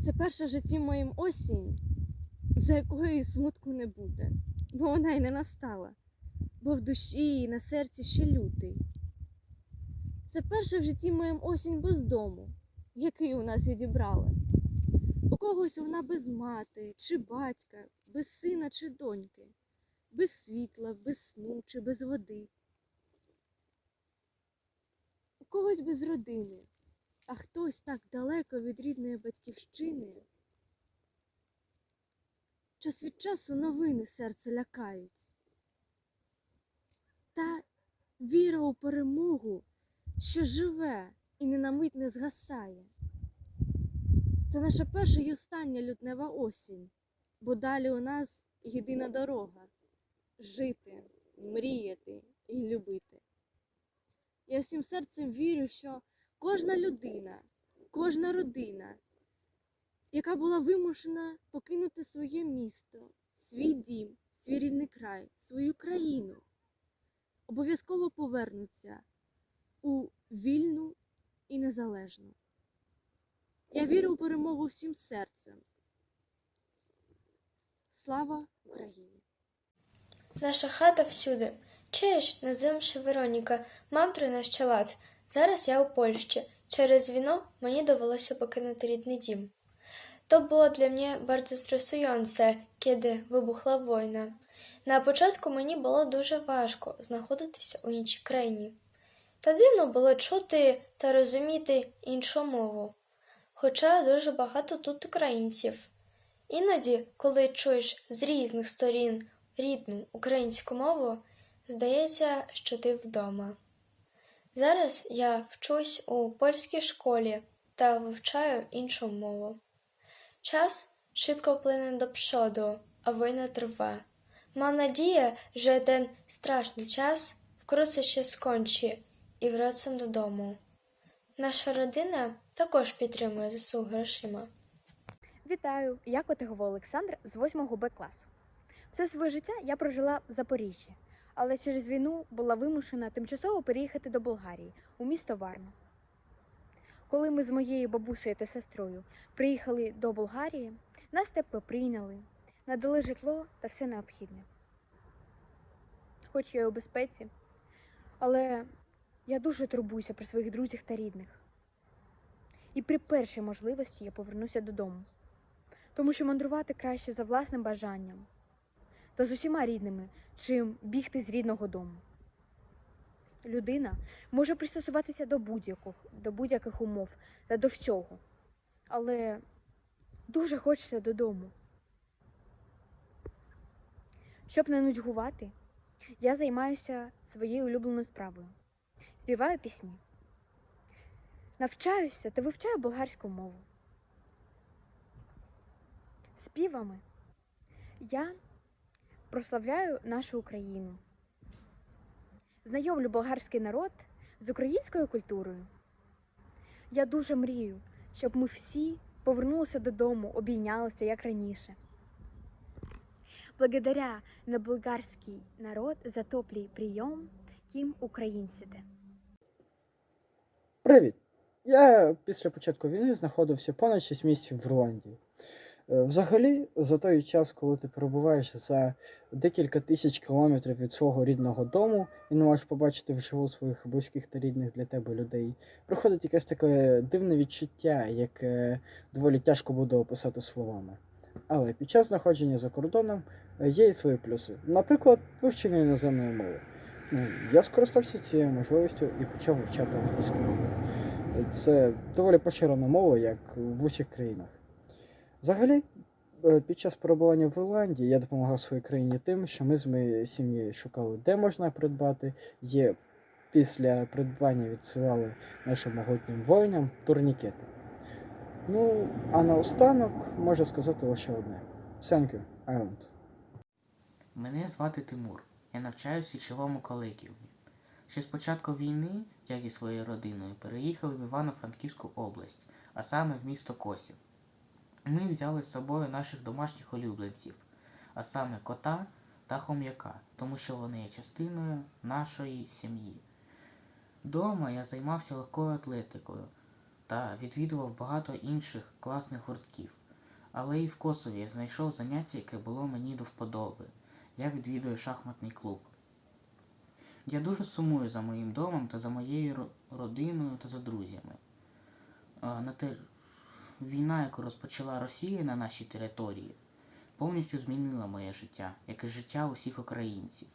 Це перша в житті моїм осінь, за якою смутку не буде, бо вона й не настала, бо в душі і на серці ще лютий. Це перша в житті моїм осінь без дому, який у нас відібрали. У когось вона без мати чи батька, без сина чи доньки, без світла, без сну чи без води. У когось без родини, а хтось так далеко від рідної батьківщини. Час від часу новини серце лякають. Та віра у перемогу, що живе і ні на мить не згасає. Це наша перша і остання лютнева осінь, бо далі у нас єдина дорога жити, мріяти і любити. Я всім серцем вірю, що кожна людина, кожна родина, яка була вимушена покинути своє місто, свій дім, свій рідний край, свою країну, обов'язково повернуться у вільну і незалежну. Я вірю у перемогу всім серцем. Слава Україні! Наша хата всюди. Чуєш, називши Вероніка, мав принести лад. Зараз я у Польщі. Через війну мені довелося покинути рідний дім. To było dla mnie bardzo stresujące, kiedy wybuchła wojna. На початку мені було дуже важко знаходитися у іншій країні. Та дивно було чути та розуміти іншу мову, хоча дуже багато тут українців. Іноді, коли чуєш з різних сторін рідну українську мову, здається, що ти вдома. Зараз я вчусь у польській школі та вивчаю іншу мову. Час шибко плине до przodu, а війна триває. Mam nadzieję, że ten straszny czas wkrótce się skończy і wracam додому. Наша родина також підтримує ЗСУ грошима. Вітаю! Я Котигова Олександр з 8 Б класу. Все своє життя я прожила в Запоріжжі, але через війну була вимушена тимчасово переїхати до Болгарії у місто Варна. Коли ми з моєю бабусею та сестрою приїхали до Болгарії, нас тепло прийняли, надали житло та все необхідне. Хоч я й у безпеці, але я дуже турбуюся про своїх друзів та рідних. І при першій можливості я повернуся додому тому що мандрувати краще за власним бажанням та з усіма рідними, чим бігти з рідного дому. Людина може пристосуватися до будь-яких, до будь-яких умов та до всього, але дуже хочеться додому. Щоб не нудьгувати, я займаюся своєю улюбленою справою. Співаю пісні, навчаюся та вивчаю болгарську мову співами я прославляю нашу Україну, знайомлю болгарський народ з українською культурою. Я дуже мрію, щоб ми всі повернулися додому, обійнялися як раніше. Благодаря на болгарський народ за топлий прийом, ким українците. Привіт! Я після початку війни знаходився понад 6 місяців в Ірландії. Е, Взагалі, за той час, коли ти перебуваєш за декілька тисяч кілометрів від свого рідного дому і не можеш побачити вживу своїх близьких та рідних для тебе людей, приходить якесь таке дивне відчуття, яке доволі тяжко буде описати словами. Але під час знаходження за кордоном е, є і свої плюси. Наприклад, вивчення іноземної мови. Ну, я скористався цією можливістю і почав вивчати англійську мову. Це доволі поширена мова, як в усіх країнах. Взагалі, е, під час перебування в Ірландії я допомагав своїй країні тим, що ми з моєю сім'єю шукали, де можна придбати. Є після придбання відсилали нашим могутнім воїнам турнікети. Ну, а наостанок можу сказати лише одне: Thank you, Island. Мене звати Тимур. Я навчаюся в січовому колегіумі. Ще з початку війни я зі своєю родиною переїхали в Івано-Франківську область, а саме в місто Косів. Ми взяли з собою наших домашніх улюбленців, а саме кота та хом'яка, тому що вони є частиною нашої сім'ї. Дома я займався легкою атлетикою та відвідував багато інших класних гуртків. Але і в Косові я знайшов заняття, яке було мені до вподоби. Я відвідую шахматний клуб. Я дуже сумую за моїм домом та за моєю родиною та за друзями. На. Війна, яку розпочала Росія на нашій території, повністю змінила моє життя, як і життя усіх українців.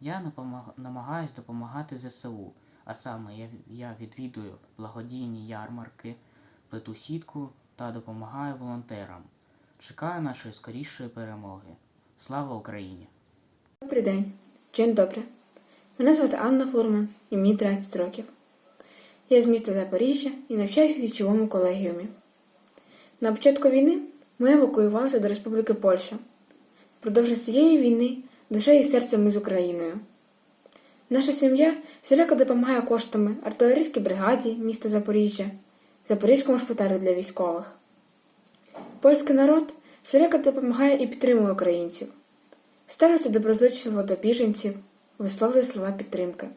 Я напомаг... намагаюсь допомагати ЗСУ, а саме я, відвідую благодійні ярмарки, плету сітку та допомагаю волонтерам. Чекаю нашої скорішої перемоги. Слава Україні! Добрий день. День добре. Мене звати Анна Фурман і мені 30 років. Я з міста Запоріжжя і навчаюся в військовому колегіумі. На початку війни ми евакуювалися до Республіки Польща. Продовж цієї війни душею і серцем ми з Україною. Наша сім'я всіляко допомагає коштами артилерійській бригаді міста Запоріжжя, Запорізькому шпиталю для військових. Польський народ всіляко допомагає і підтримує українців. Ставляться доброзичливо до біженців, висловлює слова підтримки.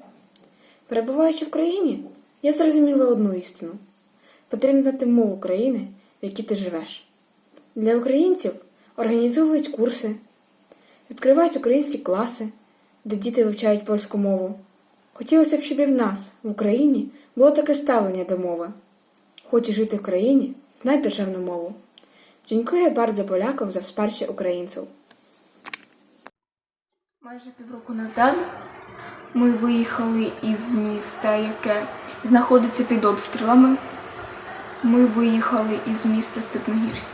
Перебуваючи в країні, я зрозуміла одну істину: потрібно знати мову країни, в якій ти живеш. Для українців організовують курси, відкривають українські класи, де діти вивчають польську мову. Хотілося б, щоб і в нас, в Україні, було таке ставлення до мови. Хочеш жити в країні, знай державну мову. Dziękuję bardzo Polakom za wsparcie Ukraińców. Майже півроку назад ми виїхали із міста, яке знаходиться під обстрілами. Ми виїхали із міста Степногірськ.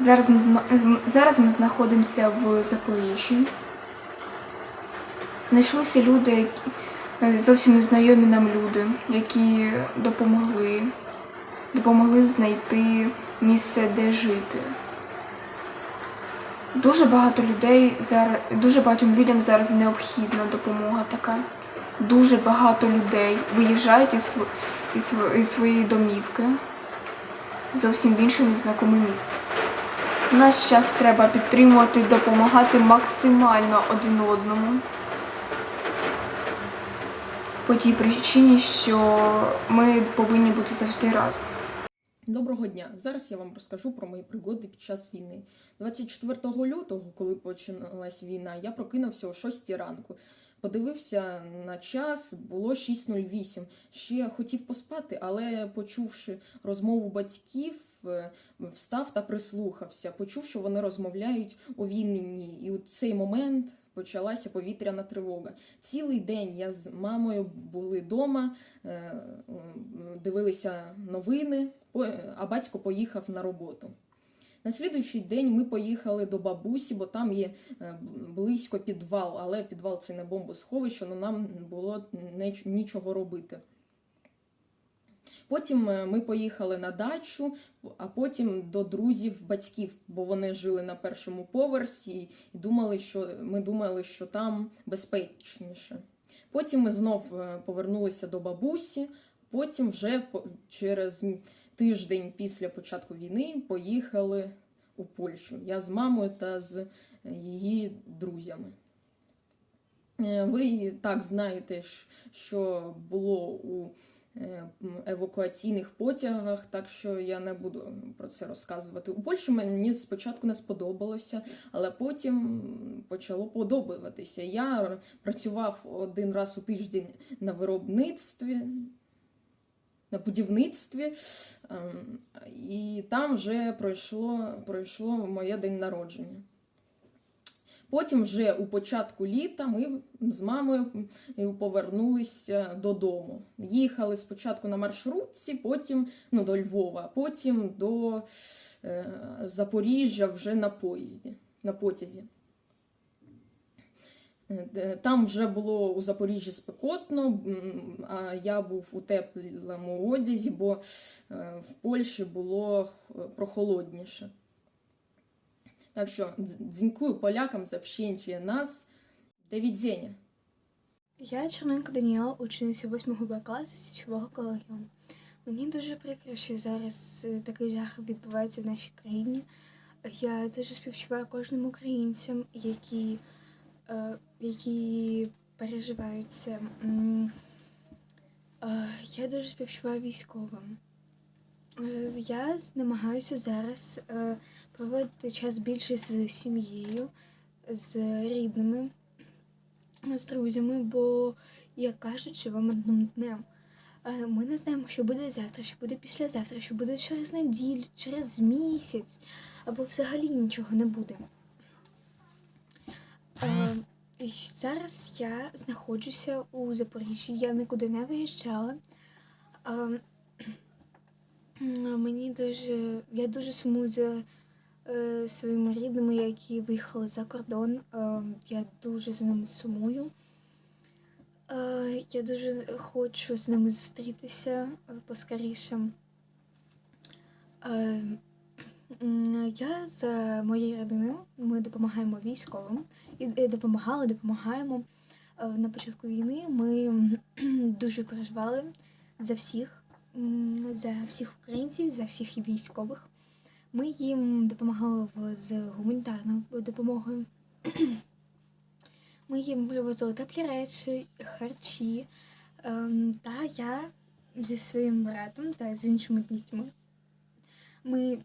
Зараз ми, зараз ми знаходимося в Запоріжжі. Знайшлися люди, які зовсім незнайомі нам люди, які допомогли, допомогли знайти місце, де жити. Дуже багато людей зараз, дуже багатьом людям зараз необхідна допомога така. Дуже багато людей виїжджають із, із, із своєї домівки зовсім в інше незнакоме місце. В наш час треба підтримувати, допомагати максимально один одному. По тій причині, що ми повинні бути завжди разом. Доброго дня! Зараз я вам розкажу про мої пригоди під час війни. 24 лютого, коли починалась війна, я прокинувся о 6 ранку. Подивився на час, було 6.08. Ще хотів поспати, але почувши розмову батьків, е, встав та прислухався. Почув, що вони розмовляють у війні. І у цей момент почалася повітряна тривога. Цілий день я з мамою були вдома, дивилися новини, а батько поїхав на роботу. На слідуючий день ми поїхали до бабусі, бо там є е, близько підвал, але підвал це не бомбосховище, але нам було нічого робити. Потім е, ми поїхали на дачу, а потім до друзів батьків, бо вони жили на першому поверсі і думали, що ми думали, що там безпечніше. Потім ми знов е, повернулися до бабусі, потім вже через тиждень після початку війни поїхали у Польщу. Я з мамою та з е, її друзями. Е, Ви так знаєте, що було у е, евакуаційних потягах, так що я не буду про це розказувати. У Польщі мені спочатку не сподобалося, але потім почало подобатися. Я працював один раз у тиждень на виробництві, на будівництві, ем, і там вже пройшло, пройшло моє день народження. Потім вже у початку літа ми з мамою повернулися додому. Їхали спочатку на маршрутці, потім ну, до Львова, потім до е, Запоріжжя вже на поїзді, на потязі. Е, Там вже було у Запоріжжі спекотно, а я був у теплому одязі, бо е, в Польщі було е, прохолодніше. Так що дз- дзінькую полякам за общение нас. До відзення. Я Черненко Даніела, учениця 8 Б класу січового колегіуму. Мені дуже прикро, що зараз е, такий жах відбувається в нашій країні. Я дуже співчуваю кожним українцям, які, е, які переживають це. М, Е, Я дуже співчуваю військовим. Е, Я намагаюся зараз е, проводити час більше з сім'єю, з рідними, з друзями, бо, як кажуть, живемо одним днем. Е, Ми не знаємо, що буде завтра, що буде післязавтра, що буде через неділю, через місяць, або взагалі нічого не буде. Е, Зараз я знаходжуся у Запоріжжі, я нікуди не виїжджала. Е, Мені дуже, я дуже сумую за е, своїми рідними, які виїхали за кордон. Я дуже за ними сумую. Я дуже хочу з ними зустрітися поскоріше. Е, я з моєю родиною ми допомагаємо військовим і е, допомагали, допомагаємо. Е, На початку війни ми дуже переживали за всіх, за всіх українців, за всіх військових. Ми їм допомагали з гуманітарною допомогою. Ми їм привозили теплі речі, харчі. Ем, Та я зі своїм братом та з іншими дітьми. Ми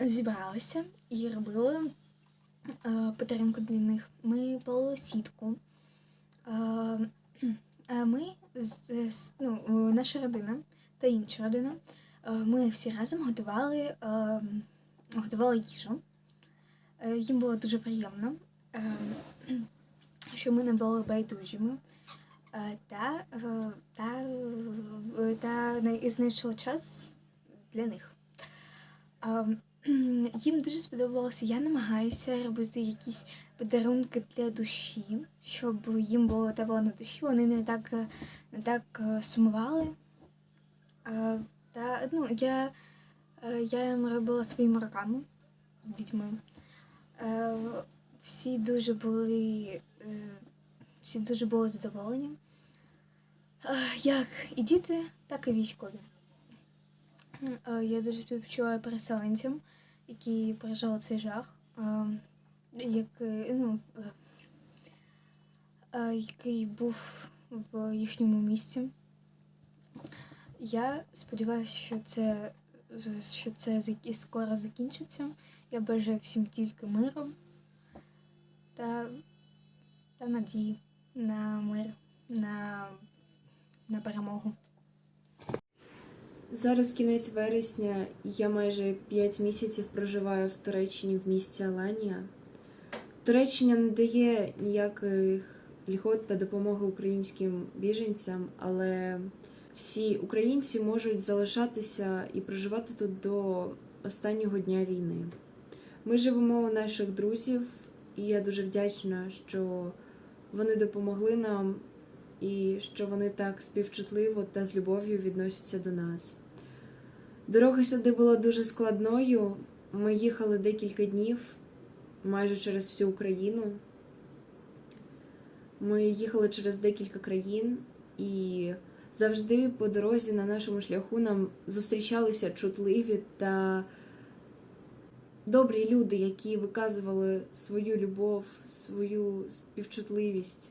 зібралися і робили е, подарунки для них. Ми полили сітку. Е, е, Ми, ну, наша родина та інша родина, ми всі разом готували, готували їжу. Їм було дуже приємно, що ми не були байдужими. Та, та, та знайшли час для них. Їм дуже сподобалося. Я намагаюся робити якісь подарунки для душі, щоб їм було тепло на душі. Вони не так, е, не так е, сумували. А, Та, ну, я, е, я їм робила своїми руками з дітьми. Е, Всі дуже були, е, всі дуже були задоволені. Е, Як і діти, так і військові. Е, Я дуже співчуваю переселенцям, які пережили цей жах, е, який, ну, е, е, який був в їхньому місці. Я сподіваюся, що це, що це скоро закінчиться. Я бажаю всім тільки миру та, та надії на мир, на, на перемогу. Зараз кінець вересня, я майже 5 місяців проживаю в Туреччині в місті Аланія. Туреччина не дає ніяких льгот та допомоги українським біженцям, але всі українці можуть залишатися і проживати тут до останнього дня війни. Ми живемо у наших друзів, і я дуже вдячна, що вони допомогли нам і що вони так співчутливо та з любов'ю відносяться до нас. Дорога сюди була дуже складною. Ми їхали декілька днів майже через всю Україну. Ми їхали через декілька країн, і завжди по дорозі на нашому шляху нам зустрічалися чутливі та добрі люди, які виказували свою любов, свою співчутливість.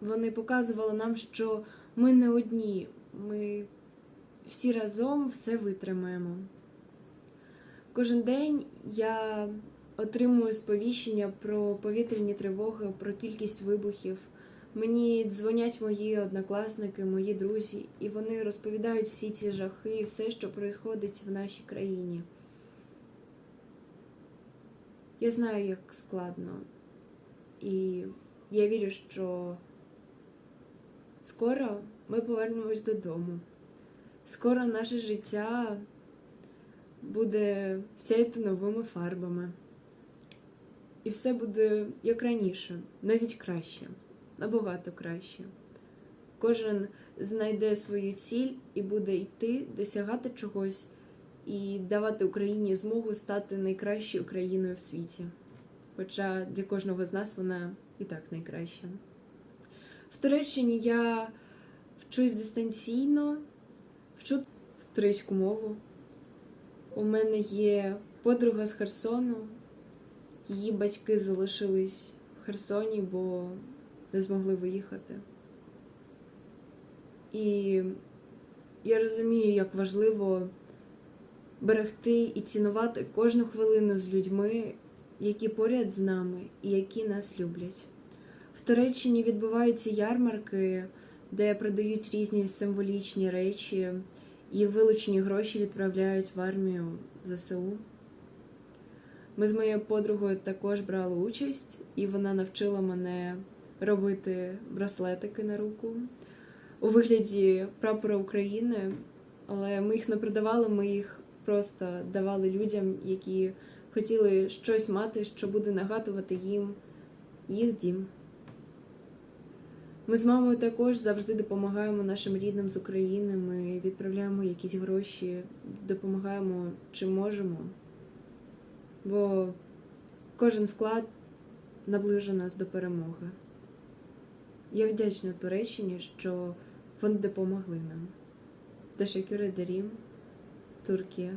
Вони показували нам, що ми не одні, ми всі разом все витримаємо. Кожен день я отримую сповіщення про повітряні тривоги, про кількість вибухів. Мені дзвонять мої однокласники, мої друзі, і вони розповідають всі ці жахи все, що відбувається в нашій країні. Я знаю, як складно, і я вірю, що скоро ми повернемось додому. Скоро наше життя буде сяяти новими фарбами. І все буде як раніше, навіть краще, набагато краще. Кожен знайде свою ціль і буде йти, досягати чогось і давати Україні змогу стати найкращою країною в світі. Хоча для кожного з нас вона і так найкраща. В Туреччині я вчусь дистанційно, вчу турецьку мову. У мене є подруга з Херсону. Її батьки залишились в Херсоні, бо не змогли виїхати. І я розумію, як важливо берегти і цінувати кожну хвилину з людьми, які поряд з нами і які нас люблять. В Туреччині відбуваються ярмарки, де продають різні символічні речі, і вилучені гроші відправляють в армію ЗСУ. Ми з моєю подругою також брали участь, і вона навчила мене робити браслетики на руку у вигляді прапора України, але ми їх не продавали, ми їх просто давали людям, які хотіли щось мати, що буде нагадувати їм їх дім. Ми з мамою також завжди допомагаємо нашим рідним з України. Ми відправляємо якісь гроші, допомагаємо чим можемо. Бо кожен вклад наближує нас до перемоги. Я вдячна Туреччині, що вони допомогли нам. Teşekkür ederim. Türkiye.